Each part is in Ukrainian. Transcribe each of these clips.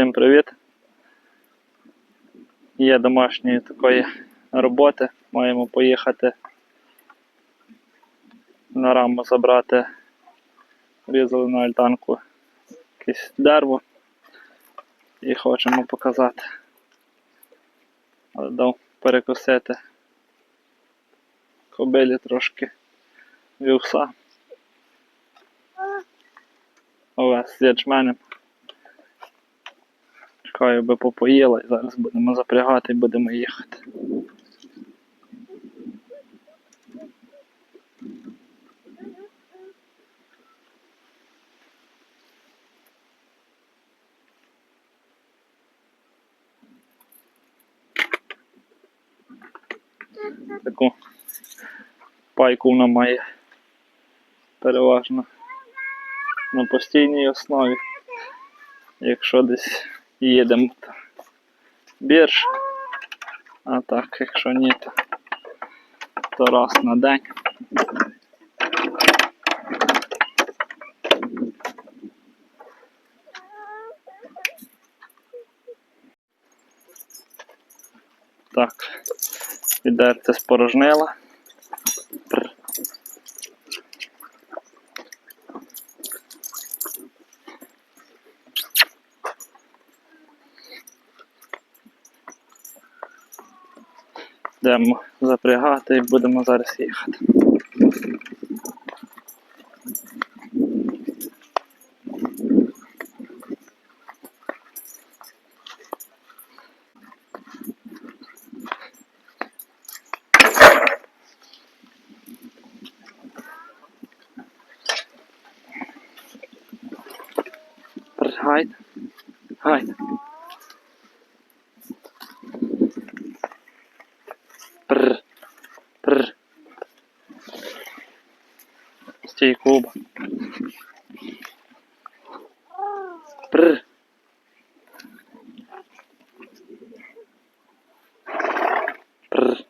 Всім привіт! Є домашньої такої роботи. Маємо поїхати на раму забрати. Різали на альтанку якесь дерево і хочемо показати. Але дав перекусити кобилі трошки вівса. Овес з ячменем. Чекаю, би попоїла і зараз будемо запрягати і будемо їхати. Таку пайку вона має переважно на постійній основі. Якщо десь їдемо, то бірж. А так, якщо ні, то, то раз на день. Так, відерце спорожнила. Йдемо запрягати і будемо зараз їхати. Пр, Гайд. Гайд. Пр. Пр. Стій Куба. Пр. Пр.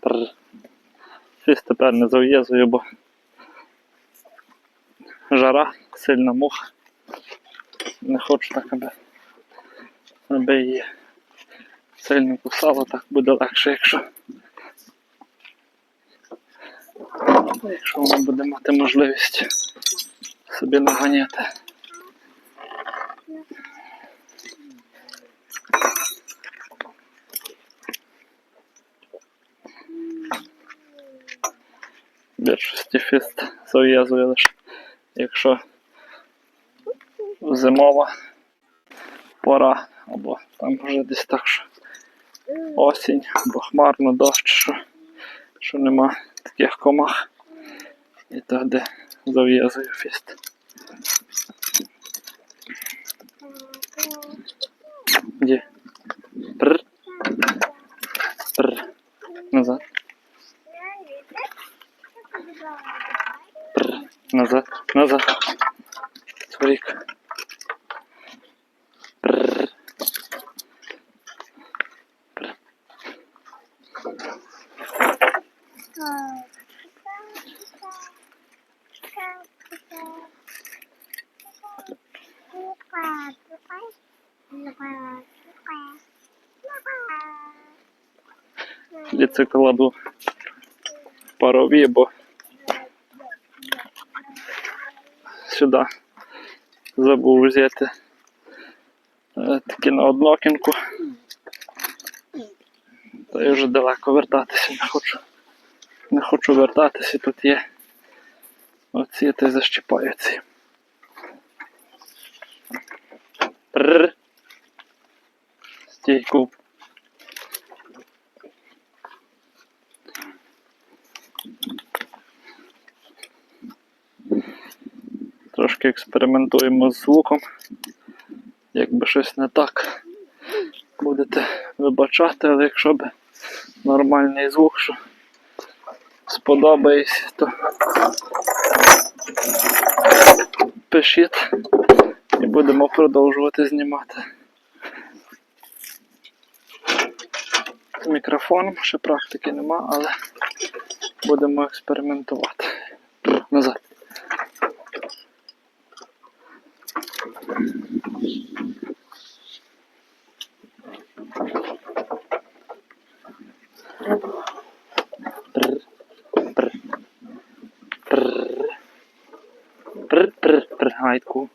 Пр. Щось тепер не зав'язую, бо жара, сильна муха. Не хочу так, аби, аби її сильно кусало, так буде легше, якщо. Якщо вона буде мати можливість собі наганяти. Більшості фіст зав'язує лише, якщо зимова пора, або там вже десь так, що осінь, або хмарно дощ, що, що нема таких комах. І тоді зав'язую фіст. Де? Пр. Пр. Назад. Пр. Назад. Назад. Смотри-ка. Пр. Пр. Ліце кладу парові, бо сюди забув взяти е, таки на однокінку. Та я вже далеко вертатися не хочу. Не хочу вертатися, тут є оці та й защіпаю ці. Прррр. Експериментуємо з звуком. Якби щось не так, будете вибачати, але якщо б нормальний звук, що сподобається, то пишіть і будемо продовжувати знімати. З мікрофоном ще практики нема, але Будемо експериментувати. Бррр, Назад. Бррр, бррр, бррр. Бррр, бррр, бррр. Гайку.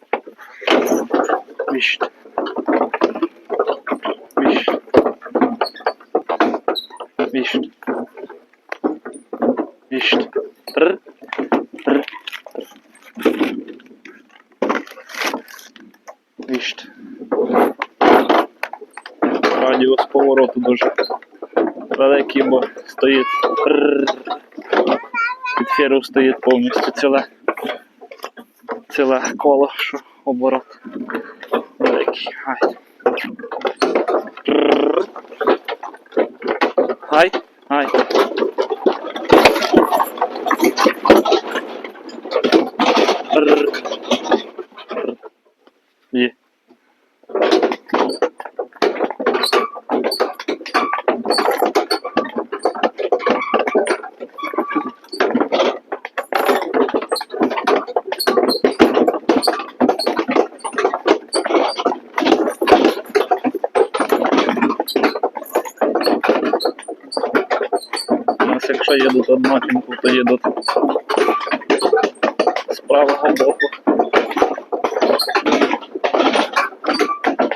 Віщ. Віщ. Радіус повороту дуже великий, бо стоїть. Під фіру стоїть повністю ціле. Ціле коло, що оборот великий. Гай. Гай, гай. Бррр. Бррр. Є. Якщо їдуть однотінку, то їдуть з правого боку.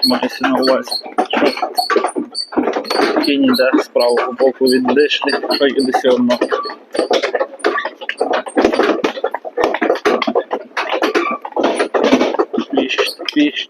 Мається на увазі, що кінь йде з правого боку від дишлі, що все одно. Піщ, піщ, піщ.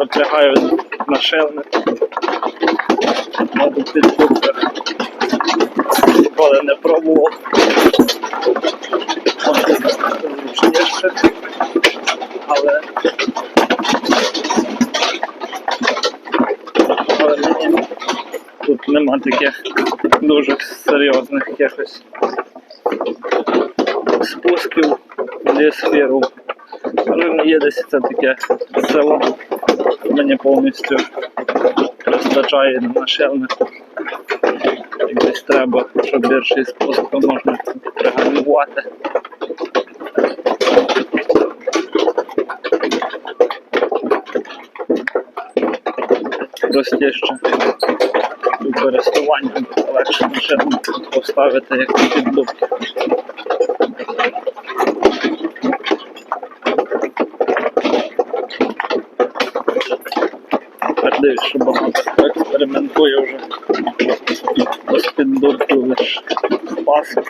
Запрягаю на шелни. Можу підкупити. Ніколи не пробував. Зручніше. Але. Тут нема таких дуже серйозних якихось спусків в сферу. Але є десь це таке село. Мені повністю вистачає на шелнику. Десь треба, щоб більший спуск, можна пригальмувати. Простіше у користуванні легше машину поставити як на піддубки. Тепер дивись, що багато експериментує вже з піддубки лише паску.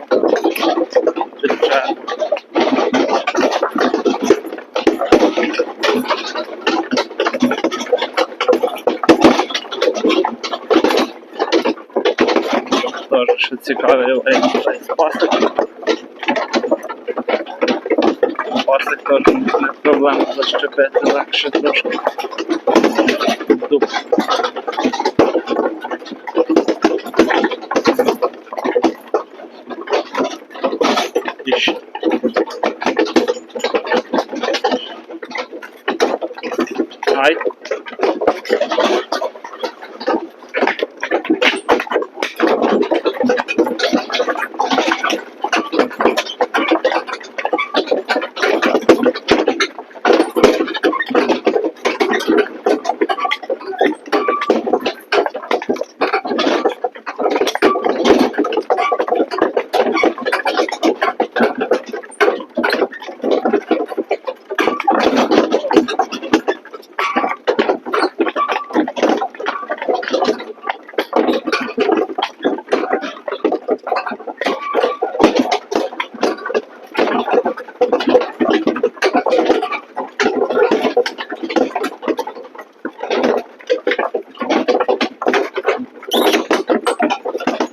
Теж ще цікавий варіант пасик. Пасик теж не проблема защепити легше трошки.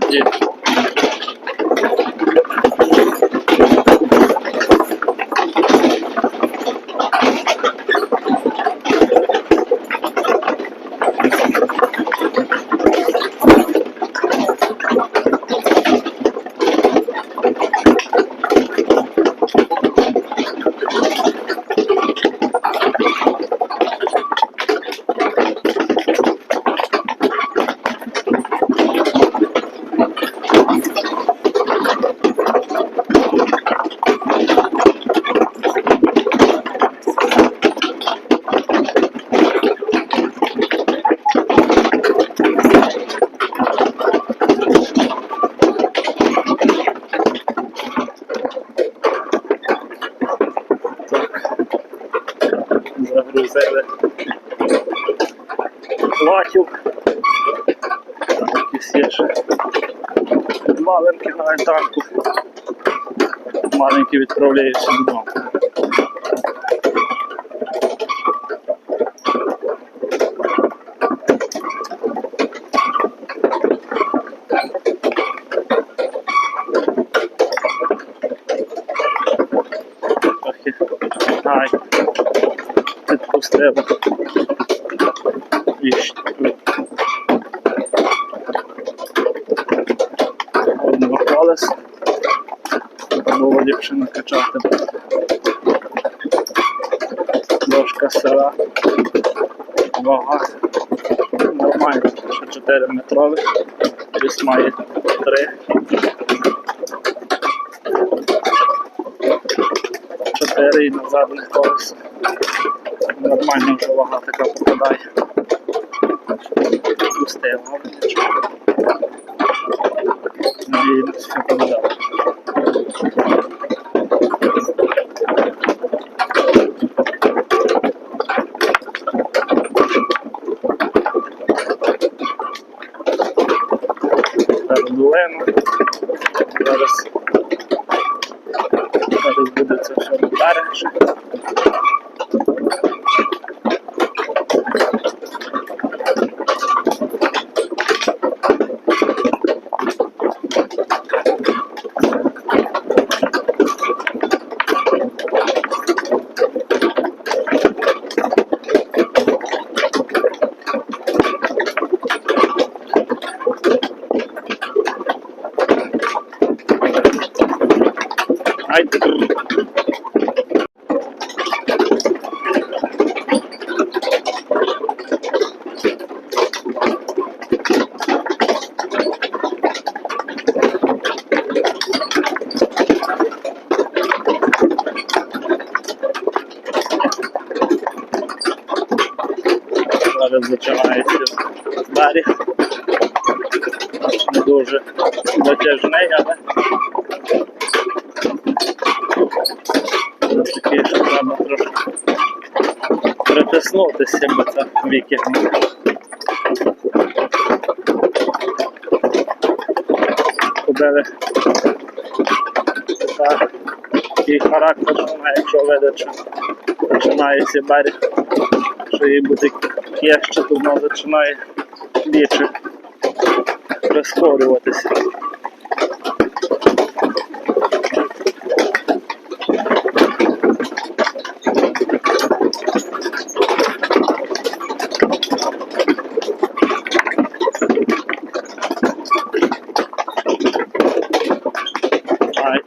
Jadi. Підваленки на альтанку. Маленькі відправляються додому. Ай, підпустили. І Було ліпше накачати. Дошка сира. Вага. Нормально, що 4 метрові. Віс має 3. 4 і на задних колесо. Нормально вже вага така попадає. Пустила. Надіюсь, все буде. Передулено. Зараз, зараз буде це все далі. Ай, Зараз починається берег. Не дуже затяжний, але такий, що треба трошки притиснутися, бо це вікінг. Кобили так, такий характер, якщо що починається берег, що їй буде то вона починає більше прискорюватися. Ай.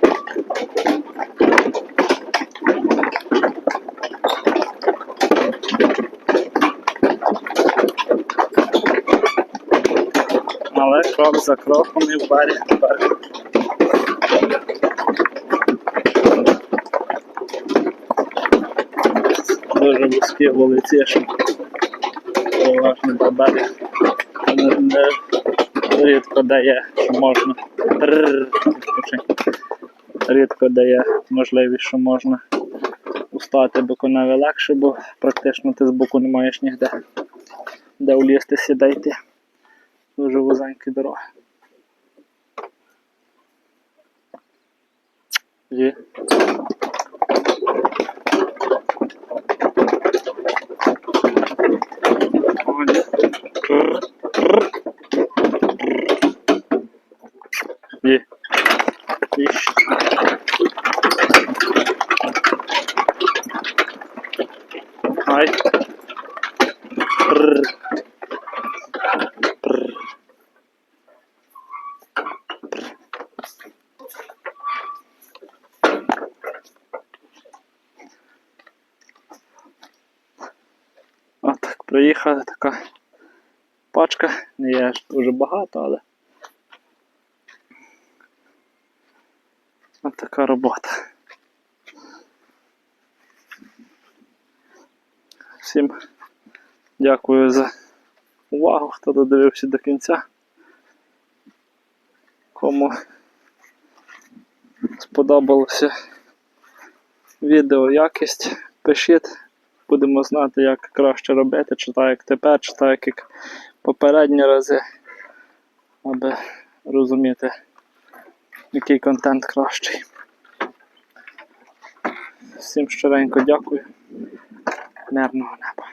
Але крок за кроком і в барі тепер. Дуже вузькі вулиці, що. Не, не рідко дає, що можна. Рідко дає можливість, що можна устати бо коневі легше, бо практично ти з боку не маєш ніде. Де улізти, сідайте. Дуже вузенькі дороги. Є. Є. Іщ. Ай. Прррр. Приїхала така пачка, не є дуже багато, але от така робота. Всім дякую за увагу, хто додивився до кінця. Кому сподобалося відео якість, пишіть, будемо знати, як краще робити, чи так як тепер, чи так як попередні рази, аби розуміти, який контент кращий. Всім щиренько дякую. Мирного неба.